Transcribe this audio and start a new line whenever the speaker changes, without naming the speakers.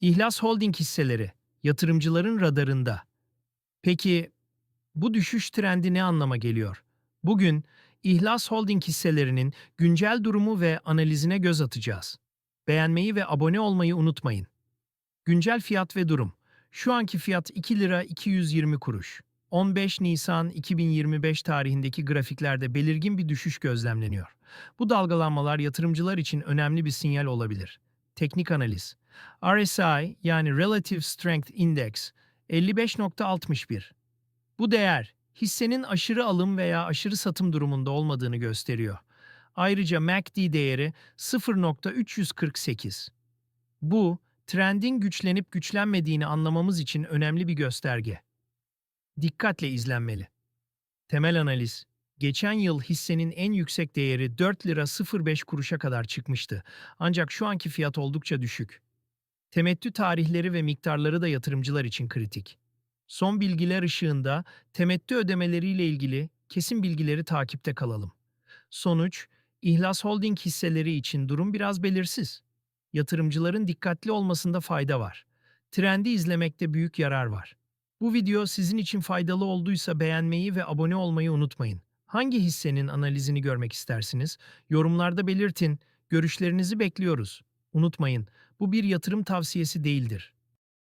İhlas Holding hisseleri yatırımcıların radarında. Peki bu düşüş trendi ne anlama geliyor? Bugün İhlas Holding hisselerinin güncel durumu ve analizine göz atacağız. Beğenmeyi ve abone olmayı unutmayın. Güncel fiyat ve durum. Şu anki fiyat 2 lira 220 kuruş. 15 Nisan 2025 tarihindeki grafiklerde belirgin bir düşüş gözlemleniyor. Bu dalgalanmalar yatırımcılar için önemli bir sinyal olabilir. Teknik analiz. RSI yani Relative Strength Index 55.61. Bu değer hissenin aşırı alım veya aşırı satım durumunda olmadığını gösteriyor. Ayrıca MACD değeri 0.348. Bu, trendin güçlenip güçlenmediğini anlamamız için önemli bir gösterge. Dikkatle izlenmeli. Temel analiz. Geçen yıl hissenin en yüksek değeri 4 lira 05 kuruşa kadar çıkmıştı. Ancak şu anki fiyat oldukça düşük. Temettü tarihleri ve miktarları da yatırımcılar için kritik. Son bilgiler ışığında temettü ödemeleriyle ilgili kesin bilgileri takipte kalalım. Sonuç, İhlas Holding hisseleri için durum biraz belirsiz. Yatırımcıların dikkatli olmasında fayda var. Trendi izlemekte büyük yarar var. Bu video sizin için faydalı olduysa beğenmeyi ve abone olmayı unutmayın. Hangi hissenin analizini görmek istersiniz? Yorumlarda belirtin. Görüşlerinizi bekliyoruz. Unutmayın, bu bir yatırım tavsiyesi değildir.